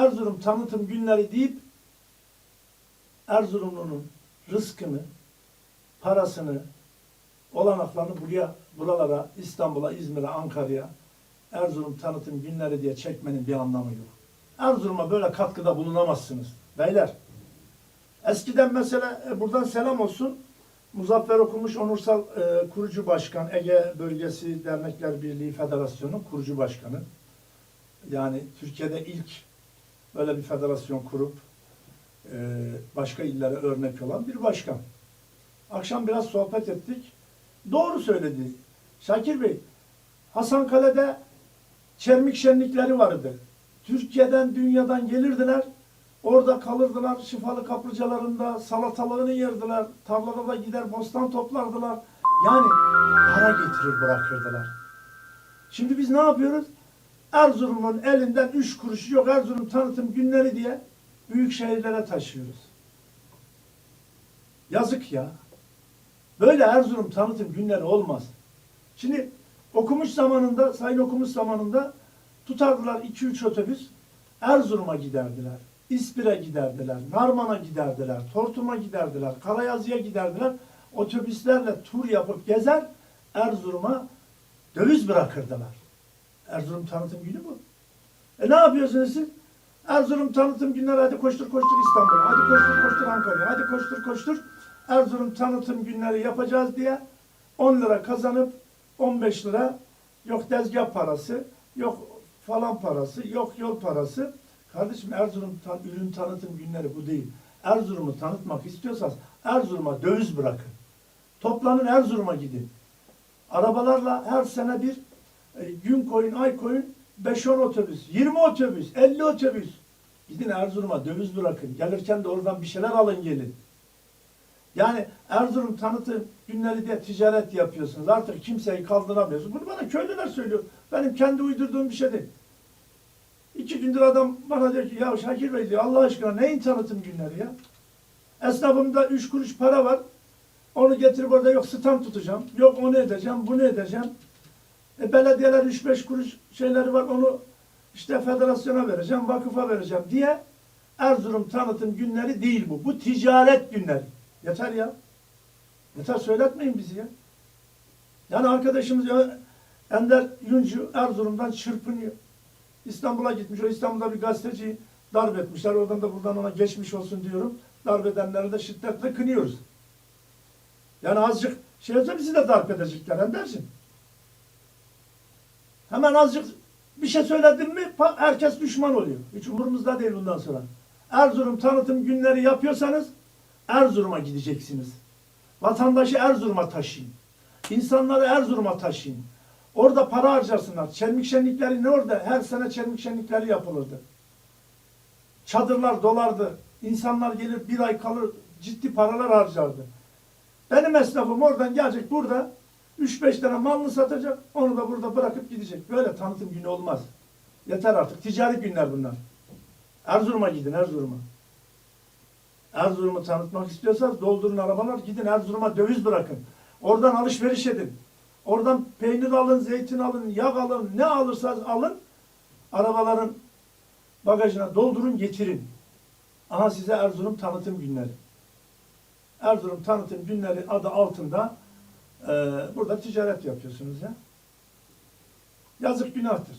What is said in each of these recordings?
Erzurum tanıtım günleri deyip Erzurumlu'nun rızkını, parasını, olanaklarını buraya, buralara, İstanbul'a, İzmir'e, Ankara'ya Erzurum tanıtım günleri diye çekmenin bir anlamı yok. Erzurum'a böyle katkıda bulunamazsınız. Beyler, eskiden mesela e, buradan selam olsun. Muzaffer Okumuş Onursal e, kurucu başkan, Ege Bölgesi Dernekler Birliği Federasyonu kurucu başkanı. Yani Türkiye'de ilk böyle bir federasyon kurup e, başka illere örnek olan bir başkan. Akşam biraz sohbet ettik. Doğru söyledi. Şakir Bey, Hasankale'de çermik şenlikleri vardı. Türkiye'den, dünyadan gelirdiler. Orada kalırdılar. Şifalı kaplıcalarında salatalığını yerdiler. Tarlada da gider bostan toplardılar. Yani para getirir bırakırdılar. Şimdi biz ne yapıyoruz? Erzurum'un elinden üç kuruşu yok Erzurum tanıtım günleri diye büyük şehirlere taşıyoruz. Yazık ya. Böyle Erzurum tanıtım günleri olmaz. Şimdi okumuş zamanında, sayın okumuş zamanında tutardılar 2-3 otobüs Erzurum'a giderdiler. İspir'e giderdiler, Narman'a giderdiler, Tortum'a giderdiler, Karayazı'ya giderdiler. Otobüslerle tur yapıp gezer Erzurum'a döviz bırakırdılar. Erzurum tanıtım günü bu. E ne yapıyorsunuz siz? Erzurum tanıtım günleri hadi koştur koştur İstanbul'a, hadi koştur koştur Ankara'ya, hadi koştur koştur Erzurum tanıtım günleri yapacağız diye 10 lira kazanıp 15 lira yok dezgah parası, yok falan parası, yok yol parası. Kardeşim Erzurum tan ürün tanıtım günleri bu değil. Erzurum'u tanıtmak istiyorsanız Erzurum'a döviz bırakın. Toplanın Erzurum'a gidin. Arabalarla her sene bir gün koyun, ay koyun 5-10 otobüs, 20 otobüs, 50 otobüs. Gidin Erzurum'a döviz bırakın. Gelirken de oradan bir şeyler alın gelin. Yani Erzurum tanıtım günleri diye ticaret yapıyorsunuz. Artık kimseyi kaldıramıyorsunuz. Bunu bana köylüler söylüyor. Benim kendi uydurduğum bir şey değil. İki gündür adam bana diyor ki ya Şakir Bey diyor Allah aşkına neyin tanıtım günleri ya? Esnafımda üç kuruş para var. Onu getirip orada yok stand tutacağım. Yok onu edeceğim, bunu edeceğim. E, belediyeler üç beş kuruş şeyleri var. Onu işte federasyona vereceğim, vakıfa vereceğim diye Erzurum tanıtım günleri değil bu. Bu ticaret günleri. Yeter ya. Yeter söyletmeyin bizi ya. Yani arkadaşımız Ender Yuncu Erzurum'dan çırpınıyor. İstanbul'a gitmiş. O İstanbul'da bir gazeteci darp etmişler. Oradan da buradan ona geçmiş olsun diyorum. Darp edenleri de şiddetle kınıyoruz. Yani azıcık şey olsa bizi de darp edecekler Ender'cim. Hemen azıcık bir şey söyledin mi herkes düşman oluyor. Hiç umurumuzda değil bundan sonra. Erzurum tanıtım günleri yapıyorsanız Erzurum'a gideceksiniz. Vatandaşı Erzurum'a taşıyın. İnsanları Erzurum'a taşıyın. Orada para harcarsınlar. Çelmik şenlikleri ne orada? Her sene çelmik şenlikleri yapılırdı. Çadırlar dolardı. İnsanlar gelir bir ay kalır ciddi paralar harcardı. Benim esnafım oradan gelecek burada 3-5 tane malını satacak. Onu da burada bırakıp gidecek. Böyle tanıtım günü olmaz. Yeter artık. Ticari günler bunlar. Erzurum'a gidin Erzurum'a. Erzurum'u tanıtmak istiyorsanız doldurun arabalar gidin Erzurum'a döviz bırakın. Oradan alışveriş edin. Oradan peynir alın, zeytin alın, yağ alın, ne alırsanız alın. Arabaların bagajına doldurun getirin. Aha size Erzurum tanıtım günleri. Erzurum tanıtım günleri adı altında e, burada ticaret yapıyorsunuz ya. Yazık günahtır.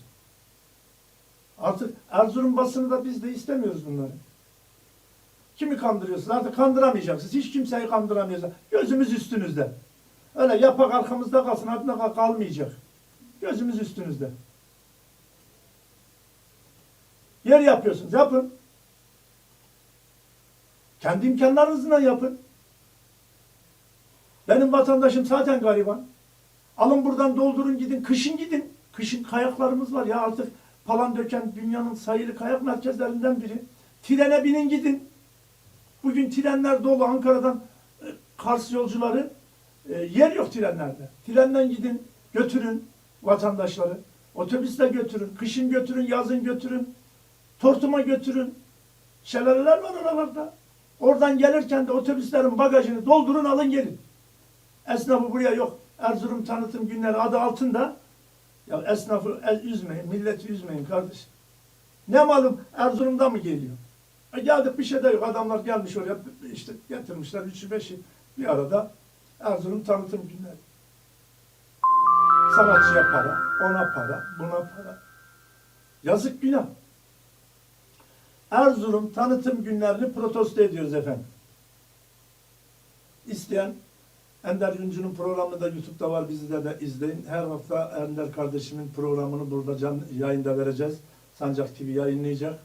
Artık Erzurum basını da biz de istemiyoruz bunları. Kimi kandırıyorsunuz? Artık kandıramayacaksınız. Hiç kimseyi kandıramayacaksınız. Gözümüz üstünüzde. Öyle yapak arkamızda kalsın, ardında kal- kalmayacak. Gözümüz üstünüzde. Yer yapıyorsunuz, yapın. Kendi imkanlarınızla yapın. Benim vatandaşım zaten gariban. Alın buradan doldurun gidin, kışın gidin. Kışın kayaklarımız var ya artık Palandöken dünyanın sayılı kayak merkezlerinden biri. Trene binin gidin. Bugün trenler dolu Ankara'dan e, Kars yolcuları. E, yer yok trenlerde. Trenden gidin, götürün vatandaşları. Otobüsle götürün, kışın götürün, yazın götürün. Tortuma götürün. Şelaleler var oralarda. Oradan gelirken de otobüslerin bagajını doldurun alın gelin. Esnafı buraya yok. Erzurum tanıtım günleri adı altında. Ya esnafı üzmeyin, milleti üzmeyin kardeşim. Ne malum Erzurum'da mı geliyor? E geldik bir şey de yok. Adamlar gelmiş oraya işte getirmişler üçü beşi bir arada Erzurum tanıtım günleri. Sanatçıya para, ona para, buna para. Yazık günah. Erzurum tanıtım günlerini protesto ediyoruz efendim. İsteyen Ender Yüncü'nün programı da YouTube'da var. Bizde de izleyin. Her hafta Ender kardeşimin programını burada can yayında vereceğiz. Sancak TV yayınlayacak.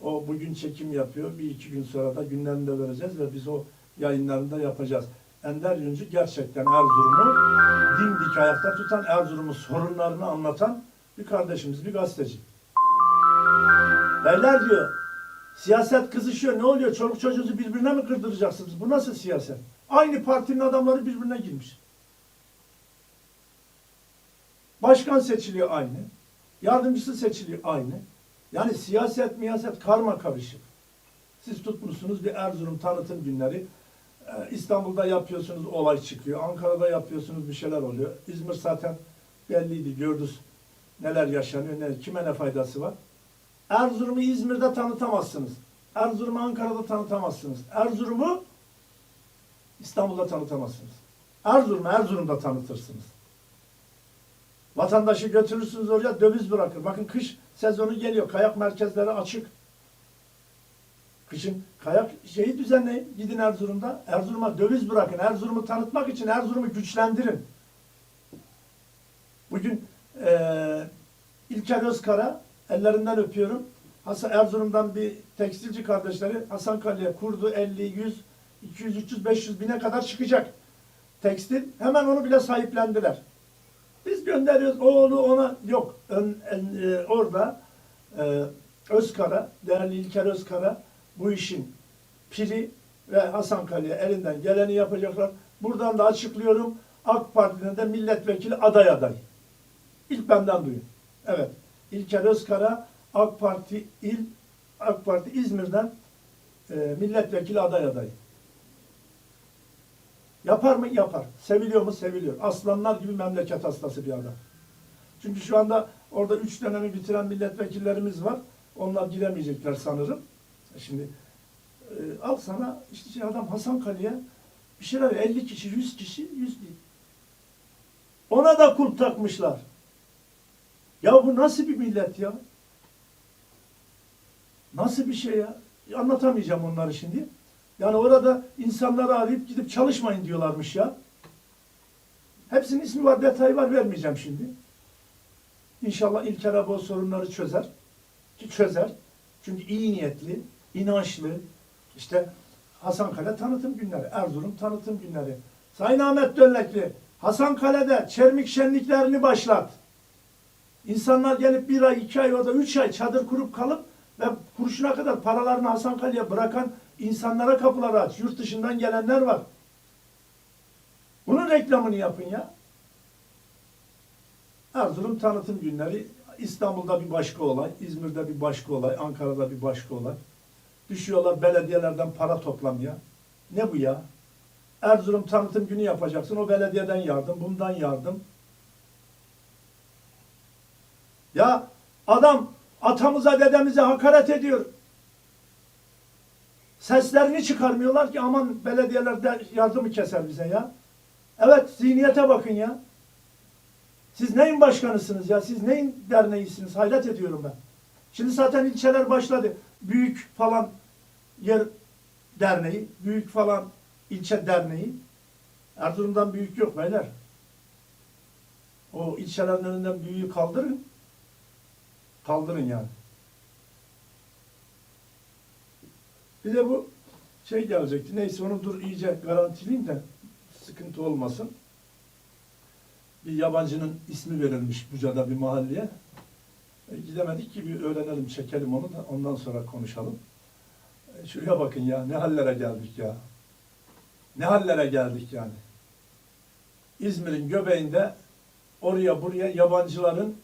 O bugün çekim yapıyor. Bir iki gün sonra da günlerini de vereceğiz ve biz o yayınlarını da yapacağız. Ender Yüncü gerçekten Erzurum'u dimdik ayakta tutan, Erzurum'un sorunlarını anlatan bir kardeşimiz, bir gazeteci. Beyler diyor, siyaset kızışıyor. Ne oluyor? Çoluk çocuğunuzu birbirine mi kırdıracaksınız? Bu nasıl siyaset? Aynı partinin adamları birbirine girmiş. Başkan seçiliyor aynı. Yardımcısı seçiliyor aynı. Yani siyaset miyaset karma karışık. Siz tutmuşsunuz bir Erzurum tanıtım günleri. Ee, İstanbul'da yapıyorsunuz olay çıkıyor. Ankara'da yapıyorsunuz bir şeyler oluyor. İzmir zaten belliydi gördünüz neler yaşanıyor, ne, kime ne faydası var. Erzurum'u İzmir'de tanıtamazsınız. Erzurum'u Ankara'da tanıtamazsınız. Erzurum'u İstanbul'da tanıtamazsınız. Erzurum'u Erzurum'da tanıtırsınız. Vatandaşı götürürsünüz oraya döviz bırakır. Bakın kış sezonu geliyor. Kayak merkezleri açık. Kışın kayak şeyi düzenleyin. Gidin Erzurum'da. Erzurum'a döviz bırakın. Erzurum'u tanıtmak için Erzurum'u güçlendirin. Bugün eee İlker Özkara ellerinden öpüyorum. Erzurum'dan bir tekstilci kardeşleri Hasan Kale'ye kurdu 50, 100, 200, 300, 500 bine kadar çıkacak. Tekstil hemen onu bile sahiplendiler. Biz gönderiyoruz oğlu ona yok. Ön, en- e, orada e, Özkara, değerli İlker Özkara bu işin piri ve Hasan Kale'ye elinden geleni yapacaklar. Buradan da açıklıyorum. AK Parti'nin de milletvekili aday aday. İlk benden duyun. Evet. İlker Özkara AK Parti il AK Parti İzmir'den e, milletvekili aday adayı. Yapar mı? Yapar. Seviliyor mu? Seviliyor. Aslanlar gibi memleket hastası bir adam. Çünkü şu anda orada üç dönemi bitiren milletvekillerimiz var. Onlar giremeyecekler sanırım. E Şimdi e, al sana işte şey adam Hasan Kale'ye bir şeyler 50 kişi, 100 kişi, 100 değil. Ona da kulp takmışlar. Ya bu nasıl bir millet ya? Nasıl bir şey ya? Anlatamayacağım onları şimdi. Yani orada insanları arayıp gidip çalışmayın diyorlarmış ya. Hepsinin ismi var, detayı var vermeyeceğim şimdi. İnşallah İlker abi o sorunları çözer. Ki çözer. Çünkü iyi niyetli, inançlı. İşte Hasankale tanıtım günleri, Erzurum tanıtım günleri. Sayın Ahmet Dönlekli, Hasankale'de çermik şenliklerini başlat. İnsanlar gelip bir ay, iki ay orada üç ay çadır kurup kalıp ve kuruşuna kadar paralarını Hasankale'ye bırakan insanlara kapıları aç. Yurt dışından gelenler var. Bunun reklamını yapın ya. Erzurum tanıtım günleri, İstanbul'da bir başka olay, İzmir'de bir başka olay, Ankara'da bir başka olay. Düşüyorlar belediyelerden para toplamaya. Ne bu ya? Erzurum tanıtım günü yapacaksın. O belediyeden yardım, bundan yardım. Ya adam atamıza dedemize hakaret ediyor. Seslerini çıkarmıyorlar ki aman belediyeler yardımı keser bize ya. Evet zihniyete bakın ya. Siz neyin başkanısınız ya? Siz neyin derneğisiniz? Hayret ediyorum ben. Şimdi zaten ilçeler başladı. Büyük falan yer derneği, büyük falan ilçe derneği. Erzurum'dan büyük yok beyler. O ilçelerin önünden büyüğü kaldırın. Kaldırın yani. Bir de bu şey gelecekti. Neyse onu dur iyice garantileyim de sıkıntı olmasın. Bir yabancının ismi verilmiş Buca'da bir mahalleye. E, gidemedik ki bir öğrenelim, çekelim onu da ondan sonra konuşalım. E, şuraya bakın ya ne hallere geldik ya. Ne hallere geldik yani. İzmir'in göbeğinde oraya buraya yabancıların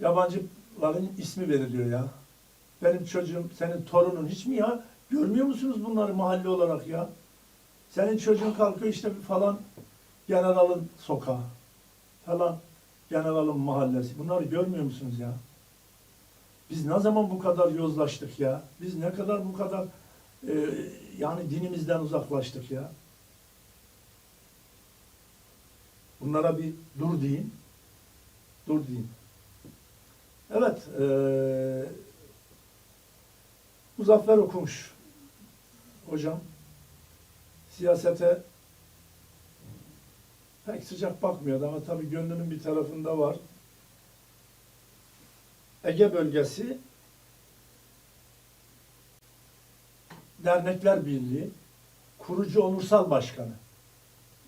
yabancıların ismi veriliyor ya. Benim çocuğum, senin torunun hiç mi ya? Görmüyor musunuz bunları mahalle olarak ya? Senin çocuğun kalkıyor işte falan generalın sokağı. Falan generalın mahallesi. Bunları görmüyor musunuz ya? Biz ne zaman bu kadar yozlaştık ya? Biz ne kadar bu kadar e, yani dinimizden uzaklaştık ya? Bunlara bir dur deyin. Dur deyin. Evet, e, Muzaffer okumuş hocam. Siyasete pek sıcak bakmıyordu ama tabii gönlünün bir tarafında var. Ege bölgesi Dernekler Birliği kurucu onursal başkanı.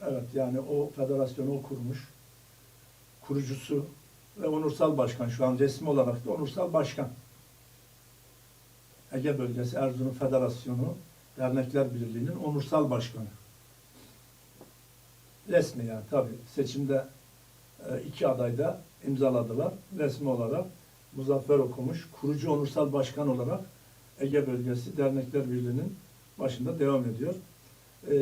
Evet yani o federasyonu o kurmuş. Kurucusu ve onursal başkan şu an resmi olarak da onursal başkan. Ege Bölgesi Erzurum Federasyonu Dernekler Birliği'nin onursal başkanı. Resmi yani tabii seçimde e, iki aday da imzaladılar. Resmi olarak Muzaffer Okumuş kurucu onursal başkan olarak Ege Bölgesi Dernekler Birliği'nin başında devam ediyor. Ee,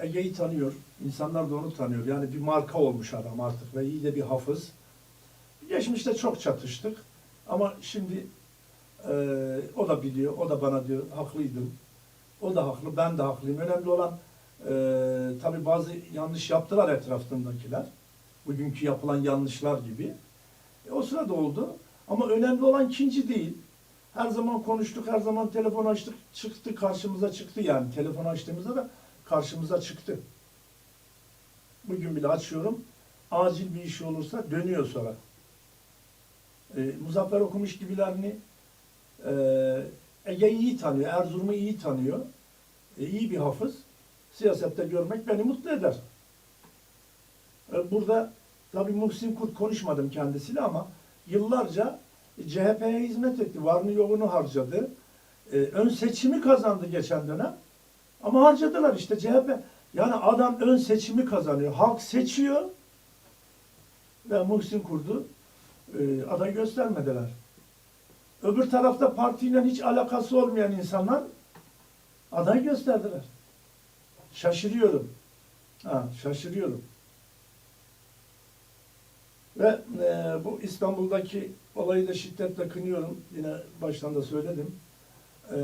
Ege'yi tanıyor. İnsanlar da onu tanıyor. Yani bir marka olmuş adam artık ve iyi de bir hafız. Geçmişte çok çatıştık. Ama şimdi e, o da biliyor, o da bana diyor haklıydım. O da haklı, ben de haklıyım. Önemli olan e, tabii bazı yanlış yaptılar etrafındakiler. Bugünkü yapılan yanlışlar gibi. E, o sırada oldu. Ama önemli olan ikinci değil. Her zaman konuştuk, her zaman telefon açtık, çıktı karşımıza çıktı yani. Telefon açtığımızda da karşımıza çıktı. Bugün bile açıyorum. Acil bir iş olursa dönüyor sonra. E, Muzaffer okumuş gibilerini e, Ege'yi iyi tanıyor, Erzurum'u iyi tanıyor. E, iyi bir hafız. Siyasette görmek beni mutlu eder. E, burada tabii Muhsin Kurt konuşmadım kendisiyle ama yıllarca CHP'ye hizmet etti. Varını yoğunu harcadı. E, ön seçimi kazandı geçen dönem. Ama harcadılar işte CHP. Yani adam ön seçimi kazanıyor. Halk seçiyor ve Muhsin Kurt'u e, aday göstermediler. Öbür tarafta partiyle hiç alakası olmayan insanlar aday gösterdiler. Şaşırıyorum. Ha, şaşırıyorum. Ve e, bu İstanbul'daki olayı da şiddetle kınıyorum. Yine baştan da söyledim. E,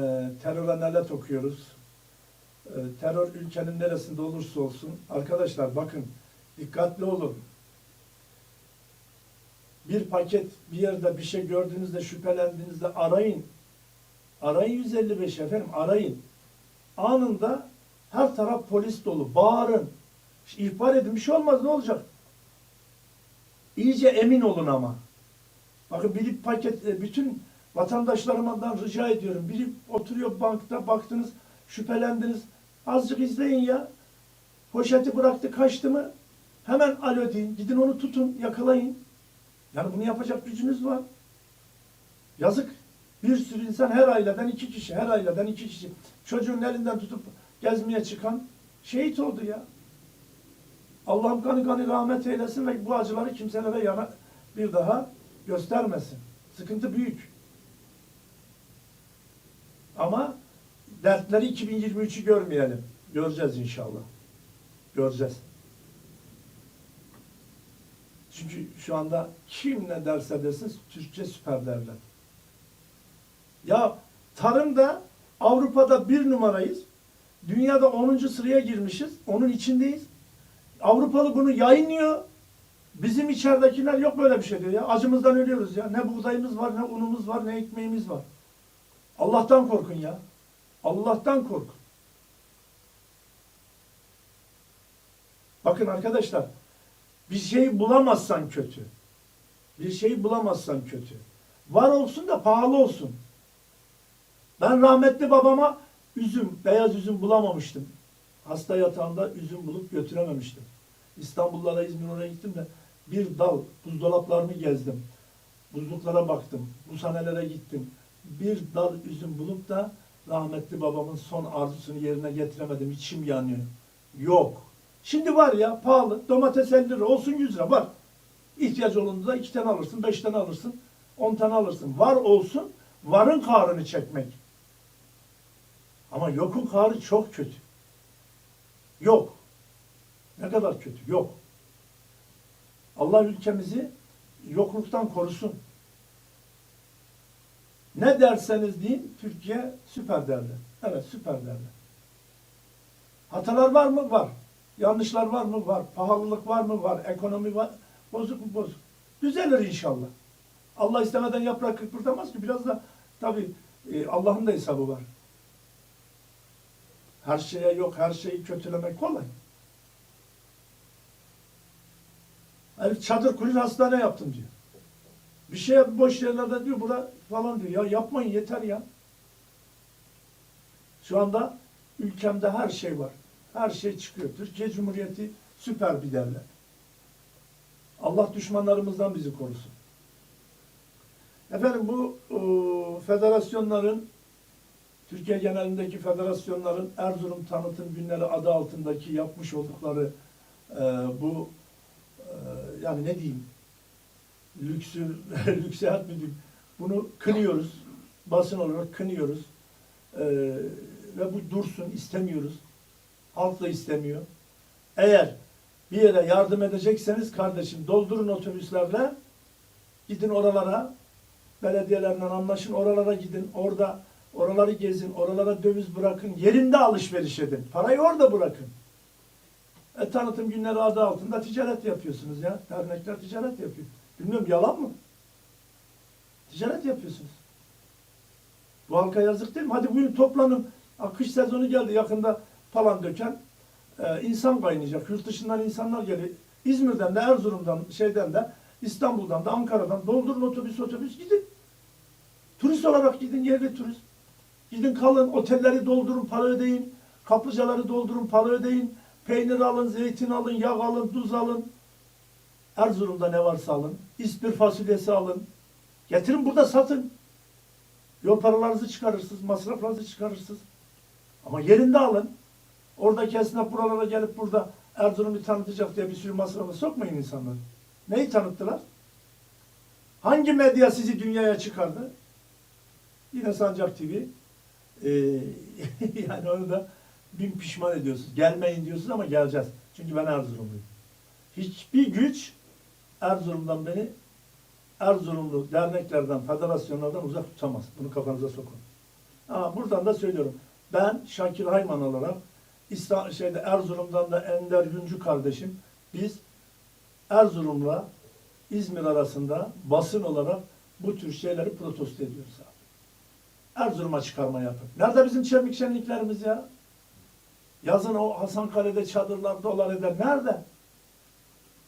teröre nelet okuyoruz. E, terör ülkenin neresinde olursa olsun. Arkadaşlar bakın dikkatli olun. Bir paket bir yerde bir şey gördüğünüzde şüphelendiğinizde arayın. Arayın 155 efendim arayın. Anında her taraf polis dolu. Bağırın. İhbar edin. Bir şey olmaz ne olacak? İyice emin olun ama. Bakın bir paket, e, bütün vatandaşlarımdan rica ediyorum. Biri oturuyor bankta, baktınız, şüphelendiniz. Azıcık izleyin ya. Poşeti bıraktı, kaçtı mı? Hemen alo deyin. Gidin onu tutun, yakalayın. Yani bunu yapacak gücünüz var. Yazık. Bir sürü insan her aileden iki kişi, her aileden iki kişi. Çocuğun elinden tutup gezmeye çıkan şehit oldu ya. Allah'ım kanı kanı rahmet eylesin ve bu acıları kimselere yana bir daha göstermesin. Sıkıntı büyük. Ama dertleri 2023'ü görmeyelim. Göreceğiz inşallah. Göreceğiz. Çünkü şu anda kim ne derse desin Türkçe süper devlet. Ya tarımda Avrupa'da bir numarayız. Dünyada 10. sıraya girmişiz. Onun içindeyiz. Avrupalı bunu yayınlıyor. Bizim içeridekiler yok böyle bir şey diyor ya. Acımızdan ölüyoruz ya. Ne buğdayımız var, ne unumuz var, ne ekmeğimiz var. Allah'tan korkun ya. Allah'tan korkun. Bakın arkadaşlar, bir şeyi bulamazsan kötü. Bir şeyi bulamazsan kötü. Var olsun da pahalı olsun. Ben rahmetli babama üzüm, beyaz üzüm bulamamıştım. Hasta yatağında üzüm bulup götürememiştim. İstanbul'lara, İzmir oraya gittim de bir dal buzdolaplarını gezdim. Buzluklara baktım. Bu sanelere gittim. Bir dal üzüm bulup da rahmetli babamın son arzusunu yerine getiremedim. İçim yanıyor. Yok. Şimdi var ya pahalı. Domates 50 lira olsun 100 lira var. İhtiyaç olduğunda iki tane alırsın, beş tane alırsın, on tane alırsın. Var olsun, varın kahrını çekmek. Ama yokun kahrı çok kötü. Yok. Ne kadar kötü? Yok. Allah ülkemizi yokluktan korusun. Ne derseniz deyin Türkiye süper derler. Evet süper derler. Hatalar var mı? Var. Yanlışlar var mı? Var. Pahalılık var mı? Var. Ekonomi var. Bozuk mu? Bozuk. Düzelir inşallah. Allah istemeden yaprak kıpırdamaz ki. Biraz da tabii e, Allah'ın da hesabı var. Her şeye yok, her şeyi kötülemek kolay. Herif çadır kuruyor, hastane yaptım diyor. Bir şey boş yerlerde diyor, bura falan diyor. Ya yapmayın yeter ya. Şu anda ülkemde her şey var. Her şey çıkıyor. Türkiye Cumhuriyeti süper bir devlet. Allah düşmanlarımızdan bizi korusun. Efendim bu e, federasyonların Türkiye genelindeki federasyonların Erzurum Tanıtım Günleri adı altındaki yapmış oldukları e, bu e, yani ne diyeyim lüksü lüksehat mı diyeyim bunu kınıyoruz. Basın olarak kınıyoruz. E, ve bu dursun istemiyoruz. Halk da istemiyor. Eğer bir yere yardım edecekseniz kardeşim doldurun otobüslerle gidin oralara belediyelerle anlaşın oralara gidin orada oraları gezin oralara döviz bırakın yerinde alışveriş edin. Parayı orada bırakın. E, tanıtım günleri adı altında ticaret yapıyorsunuz ya. Dernekler ticaret yapıyor. Bilmiyorum yalan mı? Ticaret yapıyorsunuz. Bu halka yazık değil mi? Hadi buyurun toplanın. Kış sezonu geldi. Yakında falan döken e, insan kaynayacak yurt dışından insanlar geliyor İzmir'den de Erzurum'dan şeyden de İstanbul'dan da Ankara'dan doldurun otobüs otobüs gidin. Turist olarak gidin yerli turist. Gidin kalın otelleri doldurun para ödeyin. Kaplıcaları doldurun para ödeyin. Peynir alın, zeytin alın, yağ alın, tuz alın. Erzurum'da ne varsa alın. İspir fasulyesi alın. Getirin burada satın. Yol paralarınızı çıkarırsınız, masraflarınızı çıkarırsınız. Ama yerinde alın. Oradaki esnaf buralara gelip burada Erzurum'u tanıtacak diye bir sürü masrafa sokmayın insanları. Neyi tanıttılar? Hangi medya sizi dünyaya çıkardı? Yine Sancak TV. Ee, yani onu da bin pişman ediyorsunuz. Gelmeyin diyorsunuz ama geleceğiz. Çünkü ben Erzurumluyum. Hiçbir güç Erzurum'dan beni Erzurumlu derneklerden, federasyonlardan uzak tutamaz. Bunu kafanıza sokun. Ama buradan da söylüyorum. Ben Şakir Hayman olarak İsta- şeyde Erzurum'dan da Ender Yüncü kardeşim biz Erzurum'la İzmir arasında basın olarak bu tür şeyleri protesto ediyoruz abi. Erzurum'a çıkarma yapın. Nerede bizim çemik şenliklerimiz ya? Yazın o Hasankale'de çadırlar dolar eder. Nerede?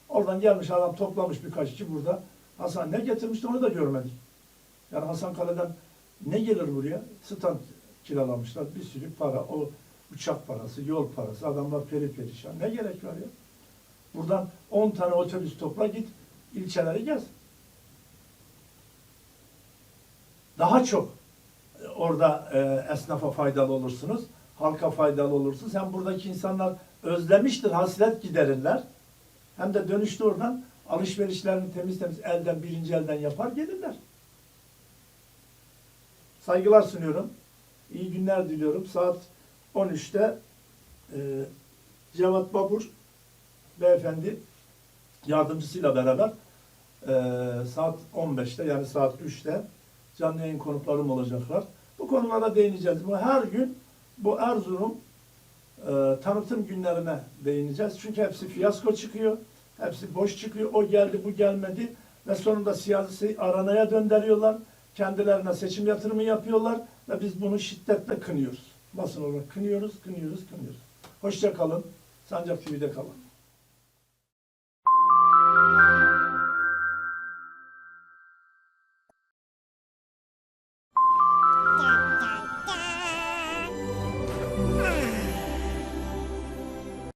Oradan gelmiş adam toplamış birkaç kişi burada. Hasan ne getirmişti onu da görmedik. Yani Hasankale'den ne gelir buraya? Stand kiralamışlar. Bir sürü para. O uçak parası, yol parası. Adamlar peri perişan. Ne gerek var ya? Buradan 10 tane otobüs topla git ilçeleri gez. Daha çok e, orada e, esnafa faydalı olursunuz. Halka faydalı olursunuz. Hem buradaki insanlar özlemiştir, hasret giderirler. Hem de dönüşte oradan alışverişlerini temiz temiz elden, birinci elden yapar gelirler. Saygılar sunuyorum. İyi günler diliyorum. Saat 13'te e, Cevat Babur beyefendi yardımcısıyla beraber e, saat 15'te yani saat 3'te canlı yayın konuklarım olacaklar. Bu konulara değineceğiz. Bu her gün bu Erzurum e, tanıtım günlerine değineceğiz. Çünkü hepsi fiyasko çıkıyor. Hepsi boş çıkıyor. O geldi, bu gelmedi. Ve sonunda siyasi aranaya döndürüyorlar. Kendilerine seçim yatırımı yapıyorlar. Ve biz bunu şiddetle kınıyoruz. Basın olarak kınıyoruz, kınıyoruz, kınıyoruz. Hoşça kalın. Sancak TV'de kalın.